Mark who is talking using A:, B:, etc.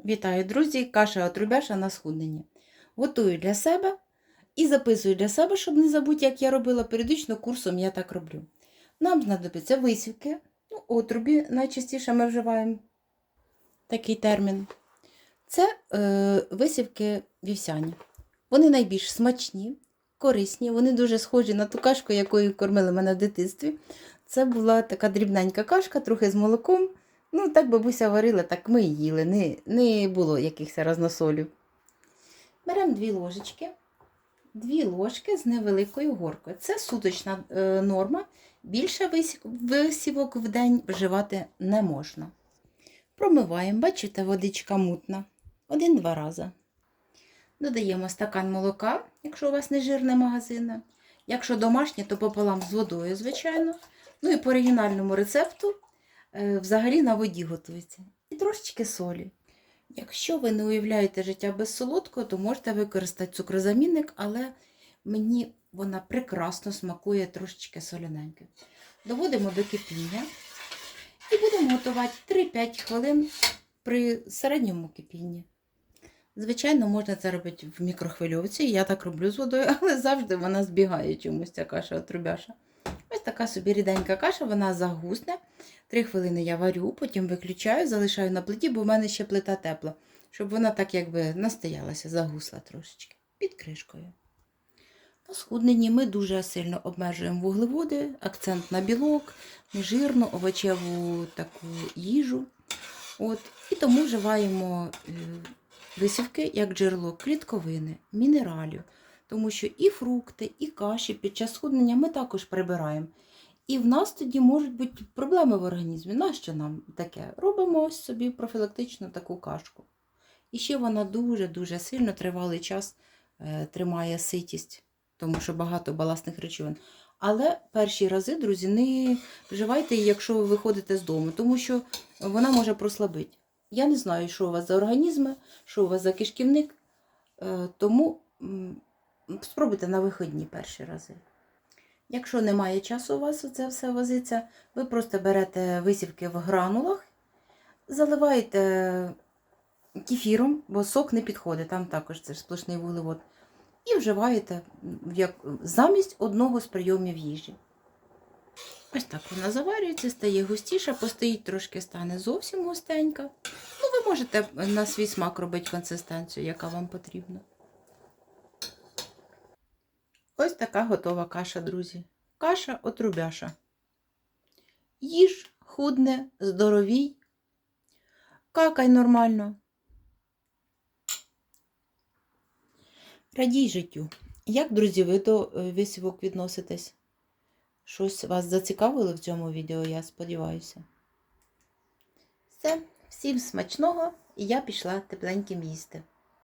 A: Вітаю, друзі! Каша отрубяша на схуднення. Готую для себе і записую для себе, щоб не забути, як я робила періодично курсом, я так роблю. Нам знадобиться висівки, ну, отрубі найчастіше ми вживаємо такий термін. Це е, висівки вівсяні. Вони найбільш смачні, корисні, вони дуже схожі на ту кашку, якою кормили мене в дитинстві. Це була така дрібненька кашка, трохи з молоком. Ну, так бабуся варила, так ми їли, не, не було якихось разносолів. Беремо дві ложечки, дві ложки з невеликою горкою. Це суточна е, норма. Більше висівок в день вживати не можна. Промиваємо, бачите, водичка мутна. Один-два рази. Додаємо стакан молока, якщо у вас не жирне магазинне. Якщо домашнє, то пополам з водою, звичайно. Ну і по оригінальному рецепту взагалі на воді готується. І трошечки солі. Якщо ви не уявляєте життя без солодкого, то можете використати цукрозамінник, але мені вона прекрасно смакує трошечки соляненьке. Доводимо до кипіння і будемо готувати 3-5 хвилин при середньому кипінні. Звичайно, можна це робити в мікрохвильовці, я так роблю з водою, але завжди вона збігає чомусь ця каша отрубяша. Ось така собі ріденька каша, вона загусне. Три хвилини я варю, потім виключаю, залишаю на плиті, бо в мене ще плита тепла, щоб вона так якби настоялася, загусла трошечки під кришкою. На схудненні ми дуже сильно обмежуємо вуглеводи, акцент на білок, нежирну, овочеву таку їжу. От. І тому вживаємо е, висівки як джерело клітковини, мінералів, тому що і фрукти, і каші під час схуднення ми також прибираємо. І в нас тоді можуть бути проблеми в організмі. Нащо нам таке? Робимо ось собі профілактичну таку кашку. І ще вона дуже-дуже сильно тривалий час е, тримає ситість, тому що багато баласних речовин. Але перші рази, друзі, не вживайте її, якщо ви виходите з дому, тому що вона може прослабити. Я не знаю, що у вас за організми, що у вас за кишківник, е, тому спробуйте на виходні перші рази. Якщо немає часу у вас це все возиться, ви просто берете висівки в гранулах, заливаєте кефіром, бо сок не підходить, там також це ж сплошний вуглевод, і вживаєте як, замість одного з прийомів їжі. Ось так вона заварюється, стає густіша, постоїть трошки, стане зовсім густенька. Ну, ви можете на свій смак робити консистенцію, яка вам потрібна. Ось така готова каша, друзі. Каша отрубяша. Їж, худне, здоровій, какай нормально. Радій життю. Як, друзі, ви до е, висівок відноситесь? Щось вас зацікавило в цьому відео, я сподіваюся. Все, всім смачного, і я пішла тепленьким їсти.